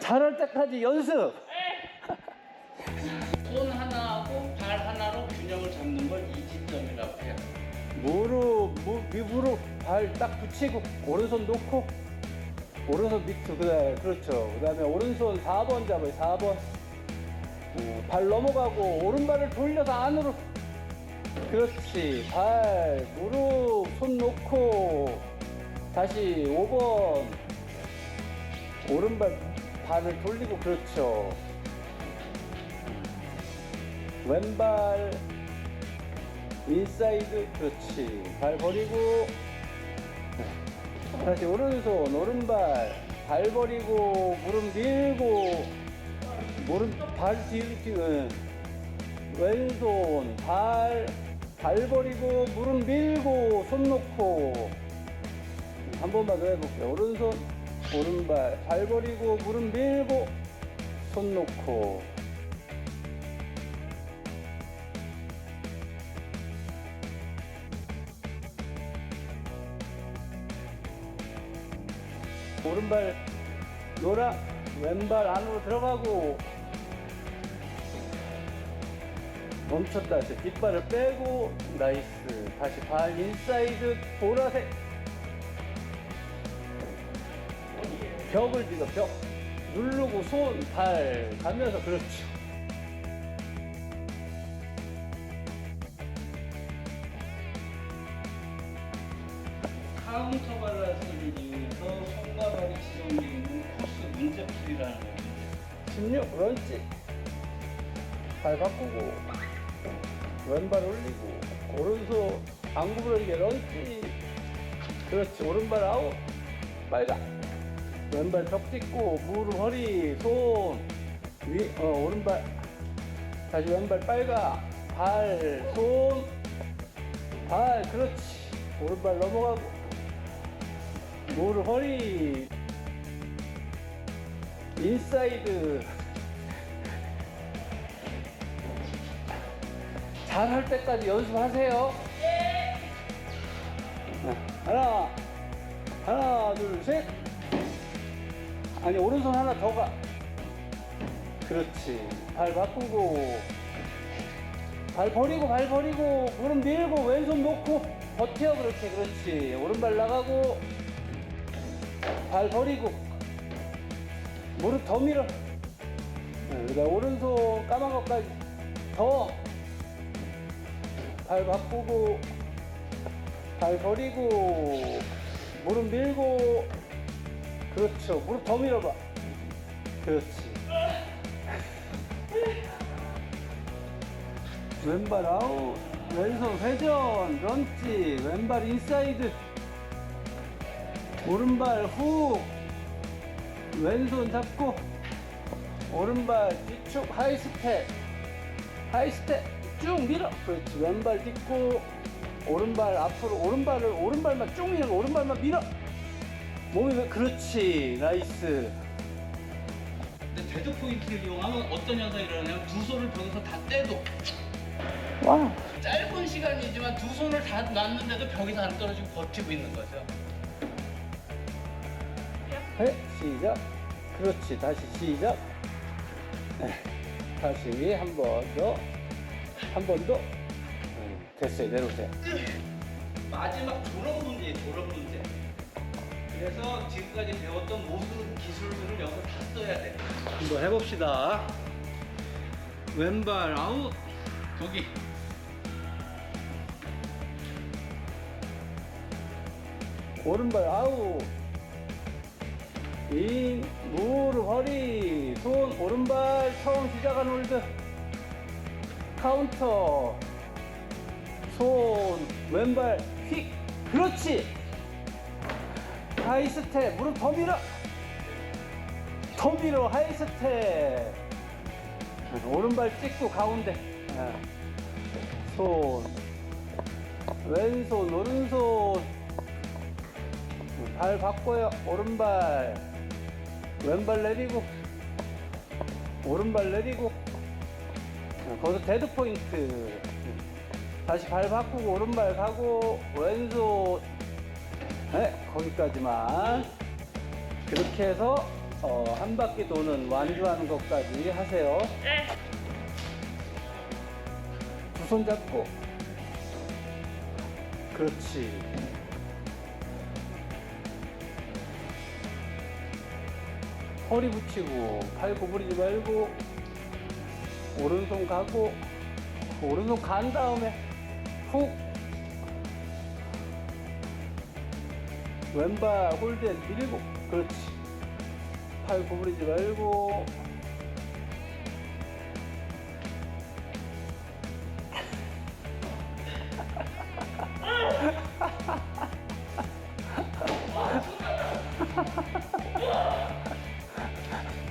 잘할 때까지 연습. 손 하나하고 발 하나로 균형을 잡는 걸 이지점이라고 해요. 무릎, 무, 위 무릎 발딱 붙이고 오른손 놓고 오른손 밑으로 그다음에 그렇죠. 그다음에 오른손 4번 잡아요. 4번. 어, 발 넘어가고 오른발을 돌려서 안으로. 그렇지. 발, 무릎, 손 놓고 다시 5번. 오른발 발을 돌리고 그렇죠. 왼발 인사이드 그렇지. 발 버리고 다시 오른손 오른발. 발 버리고 무릎 밀고 무릎 발 뒤로 뒤 왼손 발 발 버리고 무릎 밀고 손 놓고. 한 번만 더 해볼게요. 오른손 오른발 발 버리고 무릎 밀고 손 놓고. 오른발 노라 왼발 안으로 들어가고. 멈췄다 이제 뒷발을 빼고. 나이스. 다시 발 인사이드 보라색 벽을 밀어 벽. 누르고 손 발 가면서 그렇죠. 카운터 발라스를 이용해서 손과 발이 지정되어 있는 코스 문제 풀이라는 겁니다. 16 런치. 발 바꾸고 왼발 올리고 오른손 안 구부러지게 런치. 그렇지 오른발 아웃. 빨가 왼발 벽 찍고 무릎 허리 손 위, 어, 오른발 다시 왼발 빨가 발, 손, 발, 그렇지. 오른발 넘어가고, 무릎, 허리, 인사이드. 잘할 때까지 연습하세요. 네. 하나, 하나, 둘, 셋. 아니, 오른손 하나 더 가. 그렇지. 발 바꾸고, 발 버리고, 발 버리고, 무릎 밀고, 왼손 놓고, 버텨, 그렇게, 그렇지. 오른발 나가고, 발 버리고, 무릎 더 밀어. 네, 그다음 오른손 까만 것까지 더. 발 바꾸고, 발 버리고, 무릎 밀고, 그렇죠. 무릎 더 밀어봐. 그렇지. 왼발 아웃, 왼손 회전, 런치, 왼발 인사이드, 오른발 훅, 왼손 잡고, 오른발 뒤축 하이 스텝, 하이 스텝 쭉 밀어. 그렇지. 왼발 딛고, 오른발 앞으로, 오른발을, 오른발만 쭉 밀고, 오른발만 밀어. 몸이 왜, 그렇지. 나이스. 근데 데드 포인트를 이용하면 어떤 현상이 일어나냐면 두 손을 벽에서 다 떼도 와. 짧은 시간이지만 두 손을 다 놨는데도 벽에서 안 떨어지고 버티고 있는 거죠. 네, 시작. 그렇지. 다시 시작. 네, 다시 한 번 더. 한 번 더. 음, 됐어요. 내려오세요. 마지막 졸업 문제예요, 졸업 문제. 그래서 지금까지 배웠던 모든 기술들을 여기서 다 써야 돼. 한번 해봅시다. 왼발 아웃. 거기 오른발 아웃. 인, 무릎, 허리, 손, 오른발 처음 시작한 홀드. 카운터. 손, 왼발 휙. 그렇지. 하이 스텝. 무릎 더 밀어. 더 밀어. 하이 스텝. 오른발 찍고 가운데. 아. 손. 왼손, 오른손. 발 바꿔요. 오른발. 왼발 내리고. 오른발 내리고. 어, 거기서 데드 포인트. 다시 발 바꾸고 오른발 가고 왼손. 네, 거기까지만. 그렇게 해서 어, 한 바퀴 도는 완주하는 것까지 하세요. 네. 두 손 잡고. 그렇지. 허리 붙이고 팔 구부리지 말고 오른손 가고 오른손 간 다음에 훅 왼발 홀대 밀고 그렇지. 팔 구부리지 말고